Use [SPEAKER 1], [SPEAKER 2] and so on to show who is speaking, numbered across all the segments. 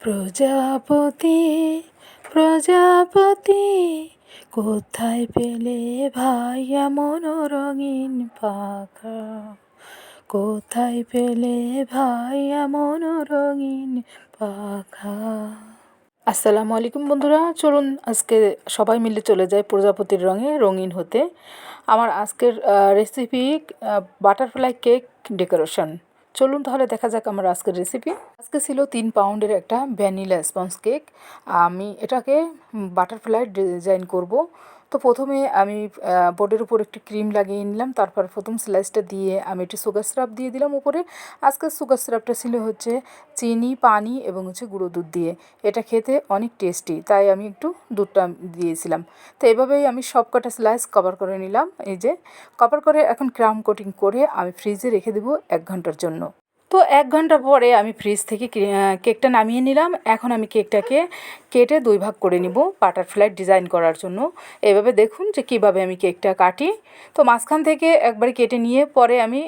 [SPEAKER 1] প্রজাপতি প্রজাপতি, কোথায় পেলে ভাই এমন রঙিন পাখা? কোথায় পেলে ভাই এমন রঙিন পাখা? আসসালামু আলাইকুম বন্ধুরা, চলুন আজকে সবাই মিলে চলে যায় প্রজাপতির রঙে রঙিন হতে। আমার আজকের রেসিপি বাটারফ্লাই কেক ডেকোরেশন চলুন তাহলে দেখা যাক আমার আজকের রেসিপি আজকে ছিল তিন পাউন্ডের একটা ভ্যানিলা স্পঞ্জ কেক আমি এটাকে বাটারফ্লাই ডিজাইন করব। তো প্রথমে আমি বোর্ডের উপর একটি ক্রিম লাগিয়ে নিলাম। তারপর প্রথম স্লাইসটা দিয়ে আমি একটু সুগার সিরাপ দিয়ে দিলাম উপরে। আজকে সুগার সিরাপটা ছিল হচ্ছে চিনি, পানি এবং হচ্ছে গুঁড়ো দুধ দিয়ে। এটা খেতে অনেক টেস্টি তাই আমি একটু দুধটা দিয়েছিলাম। তো এভাবেই আমি সব কটা স্লাইস কভার করে নিলাম। এই যে কভার করে এখন ক্রাম কোটিং করে আমি ফ্রিজে রেখে দেবো এক ঘণ্টার জন্য। তো এক ঘণ্টা পরে আমি ফ্রিজ থেকে কেকটা নামিয়ে নিলাম। এখন আমি কেকটাকে কেটে দুই ভাগ করে নিব বাটারফ্লাই ডিজাইন করার জন্য। এভাবে দেখুন যে কীভাবে আমি কেকটা কাটি। তো মাঝখান থেকে একবার কেটে নিয়ে পরে আমি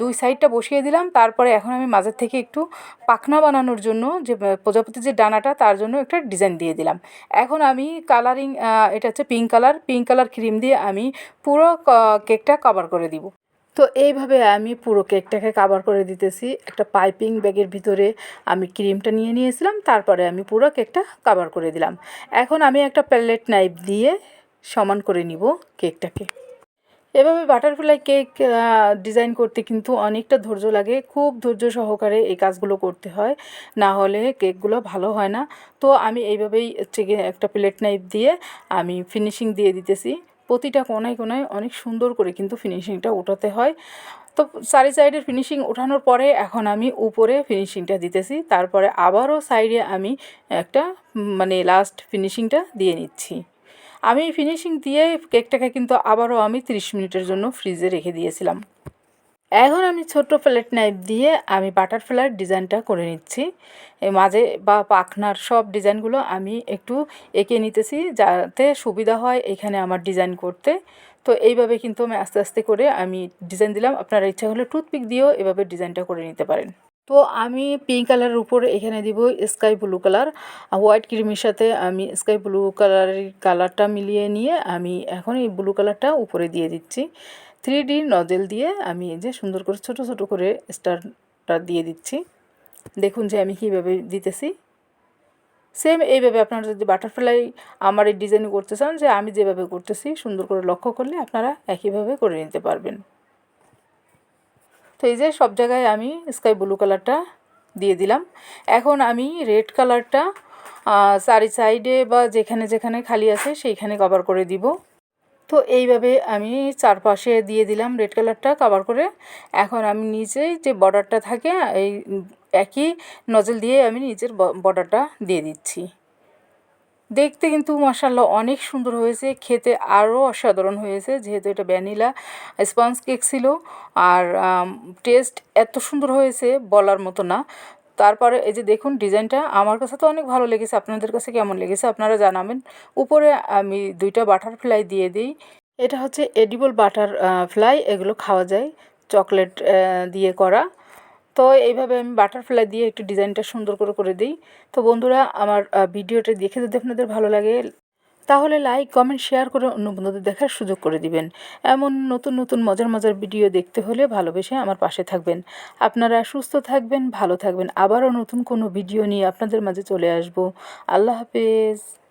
[SPEAKER 1] দুই সাইডটা বসিয়ে দিলাম। তারপরে এখন আমি মাঝের থেকে একটু পাখনা বানানোর জন্য যে প্রজাপতির যে ডানাটা, তার জন্য একটা ডিজাইন দিয়ে দিলাম। এখন আমি কালারিং এটা হচ্ছে pink colour pink colour cream দিয়ে আমি পুরো কেকটা কভার করে দিব। তো এইভাবে আমি পুরো কেকটাকে কাভার করে দিতেছি। একটা পাইপিং ব্যাগের ভিতরে আমি ক্রিমটা নিয়ে নিয়েছিলাম, তারপরে আমি পুরো কেকটা কাভার করে দিলাম। এখন আমি একটা প্যালেট নাইফ দিয়ে সমান করে নিব কেকটাকে। এভাবে বাটারফ্লাই কেক ডিজাইন করতে কিন্তু অনেকটা ধৈর্য লাগে। খুব ধৈর্য সহকারে এই কাজগুলো করতে হয়। না হলে কেকগুলো ভালো হয় না। তো আমি এইভাবেই একটা প্লেট নাইফ দিয়ে আমি ফিনিশিং দিয়ে দিতেছি। প্রতিটা কোনায় কোনায় অনেক সুন্দর করে কিন্তু ফিনিশিংটা ওঠাতে হয়। তো সারি সাইডের ফিনিশিং ওঠানোর পরে এখন আমি উপরে ফিনিশিংটা দিতেছি, তারপরে আবারও সাইডে আমি একটা মানে লাস্ট ফিনিশিংটা দিয়ে নিচ্ছি। আমি ফিনিশিং দিয়ে কেকটাকে কিন্তু আবারও আমি 30 মিনিটের জন্য ফ্রিজে রেখে দিয়েছিলাম। এখন আমি ছোট্ট প্লেট নাইফ দিয়ে আমি বাটারফ্লাইয়ের ডিজাইনটা করে নিচ্ছি। মাঝে বা পাখনার সব ডিজাইনগুলো আমি একটু এঁকে নিতেছি যাতে সুবিধা হয় এখানে আমার ডিজাইন করতে। তো এইভাবে কিন্তু আমি আস্তে আস্তে করে আমি ডিজাইন দিলাম। আপনারা ইচ্ছা হলে টুথপিক দিয়েও এভাবে ডিজাইনটা করে নিতে পারেন। তো আমি পিঙ্ক কালারের উপর এখানে দিব স্কাই ব্লু কালার। হোয়াইট ক্রিমের সাথে আমি স্কাই ব্লু কালারের কালারটা মিলিয়ে নিয়ে আমি এখন এই ব্লু কালারটা উপরে দিয়ে দিচ্ছি। থ্রি ডি নজেল দিয়ে আমি এই যে সুন্দর করে ছোট ছোট করে স্টারটা দিয়ে দিচ্ছি। দেখুন যে আমি কীভাবে দিতেছি। সেম এইভাবে আপনারা যদি বাটারফ্লাই আমার এই ডিজাইন করতে চান যে আমি যেভাবে করতেছি, সুন্দর করে লক্ষ্য করলে আপনারা একইভাবে করে নিতে পারবেন। তো এই যে সব জায়গায় আমি স্কাই ব্লু কালারটা দিয়ে দিলাম। এখন আমি রেড কালারটা চারি সাইডে বা যেখানে যেখানে খালি আছে সেইখানে কভার করে দিব। তো এইভাবে আমি চারপাশে দিয়ে দিলাম রেড কালারটা কাভার করে। এখন আমি নিচেই যে বর্ডারটা থাকে, এই একই নজল দিয়ে আমি নিচের বর্ডারটা দিয়ে দিচ্ছি। দেখতে কিন্তু মাসাল্লাহ অনেক সুন্দর হয়েছে, খেতে আরও অসাধারণ হয়েছে, যেহেতু এটা ভ্যানিলা স্পঞ্জ কেক ছিল। আর টেস্ট এত সুন্দর হয়েছে বলার মতো না। তারপরে এই যে দেখুন ডিজাইনটা, আমার কাছে তো অনেক ভালো লেগেছে। আপনাদের কাছে কেমন লেগেছে আপনারা জানাবেন। উপরে আমি দুইটা বাটারফ্লাই দিয়ে দিই। এটা হচ্ছে এডিবল বাটার ফ্লাই, এগুলো খাওয়া যায় চকলেট দিয়ে করা। তো এইভাবে আমি বাটারফ্লাই দিয়ে একটু ডিজাইনটা সুন্দর করে করে দিই। তো বন্ধুরা, আমার ভিডিওটা দেখে যদি আপনাদের ভালো লাগে তাহলে লাইক কমেন্ট শেয়ার করে অন্য বন্ধুদের দেখার সুযোগ করে দিবেন। এমন নতুন নতুন মজার মজার ভিডিও দেখতে হলে ভালোবেসে আমার পাশে থাকবেন। আপনারা সুস্থ থাকবেন, ভালো থাকবেন। আবারও নতুন কোনো ভিডিও নিয়ে আপনাদের মাঝে চলে আসব। আল্লাহ হাফেজ।